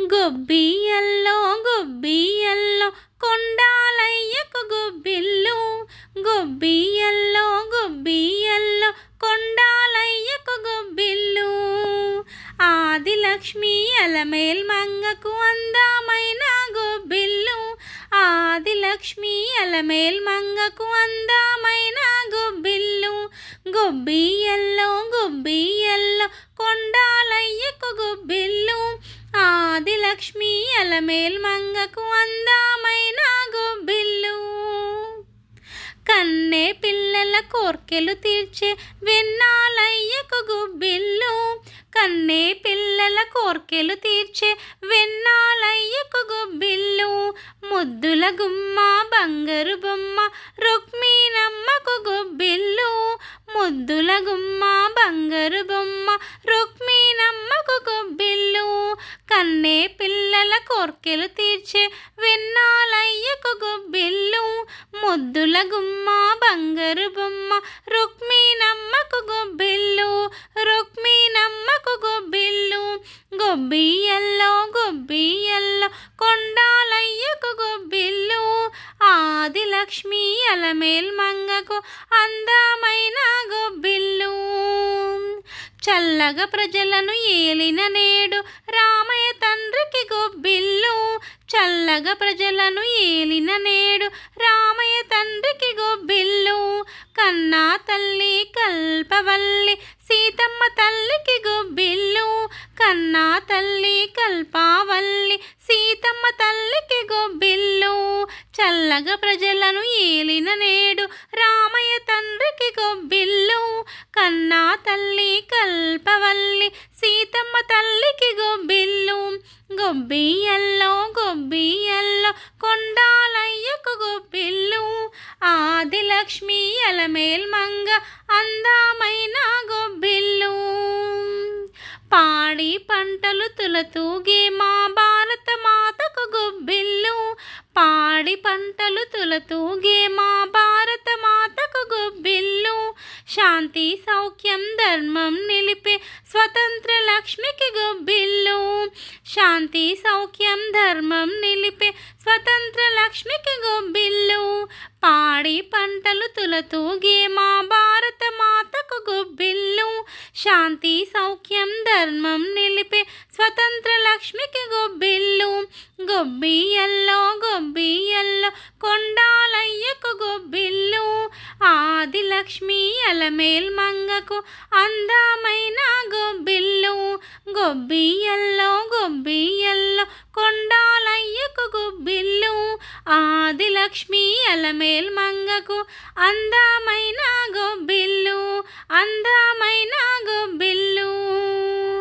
గొబ్బియల్లో గొబ్బియల్లో కొండాలయ్యకు గొబ్బిల్లు. గొబ్బియల్లో గొబ్బియల్లో కొండాలయ్యకు గొబ్బిల్లు. ఆదిలక్ష్మి అలమేల్ మంగకు అందమైన గొబ్బిల్లు. ఆదిలక్ష్మి అలమేల్ మంగకు అందమైన గొబ్బిల్లు. గొబ్బియల్లో గొబ్బియల్లో కొండాలయ్యకు గొబ్బిల్లు. లక్ష్మి అలమేల్ మంగకు అందమైన గొబ్బిల్లు. కన్నే పిల్లల కోర్కెలు తీర్చే వెన్నాలయ్యకు గుబ్బిల్లు. కన్నే పిల్లల కోర్కెలు తీర్చే వెన్నాలయ్యకు గుబ్బిల్లు. ముద్దుల గుమ్మ బంగారు బొమ్మ రుక్మీనమ్మకు గుబ్బిల్లు. ముద్దుల గుమ్మ కన్నే పిల్లల కోర్కెలు తీర్చే వెన్నాలయ్యకు గుబ్బిల్లు ముద్దుల గుమ్మ బంగారు బొమ్మ రుక్మిణమ్మకు గొబ్బిల్లు రుక్మిణమ్మకు గొబ్బిల్లు గొబ్బియల్లో గొబ్బియల్లో కొండాలయ్యకు గొబ్బిల్లు ఆదిలక్ష్మి అలమేల్ మంగకు అందమైన గొబ్బిల్లు. చల్లగా ప్రజలను ఏలిన నేడు రా చల్లగా ప్రజలను ఏలిన నేడు రామయ్య తండ్రికి గొబ్బిల్లు కన్నా తల్లి కల్పవల్లి సీతమ్మ తల్లికి గొబ్బిల్లు కన్నా తల్లి కల్పావల్లి సీతమ్మ తల్లికి గొబ్బిల్లు. చల్లగా ప్రజలను ఏలిన నేడు రామయ్య తండ్రికి గొబ్బిల్లు కన్నా తల్లి కల్పవల్లి సీతమ్మ తల్లికి గొబ్బిల్లు. గొబ్బియల్లో గొబ్బియల్లో కొండాలయ్యకు గొబ్బిల్లు. ఆదిలక్ష్మి అలమేల్మంగ అందమైన గొబ్బిల్లు. పాడి పంటలు తులతూగే మా భారత మాతకు గొబ్బిల్లు. పాడి పంటలు తులతూగే మా భారత శాంతి సౌఖ్యం ధర్మం నిలిపే స్వతంత్ర లక్ష్మికి గొబ్బిల్లు. శాంతి సౌఖ్యం ధర్మం నిలిపే స్వతంత్ర లక్ష్మికి గొబ్బిల్లు. పాడి పంటలు తులతూగే మా భారత మాతకు గొబ్బిల్లు. శాంతి సౌఖ్యం ధర్మం నిలిపే స్వతంత్ర లక్ష్మికి గొబ్బిల్లు. గొబ్బియల్లో గొబ్బియల్లో కొండాలయ్యకు గొబ్బిల్లు. ఆదిలక్ష్మి అలమేల్ మంగకు అందమైన గొబ్బిల్లు. గొబ్బియల్లో గొబ్బియల్లో కొండాలయ్యకు గొబ్బిల్లు. ఆదిలక్ష్మి అలమేల్ మంగకు అందమైన గొబ్బిల్లు. అందమైన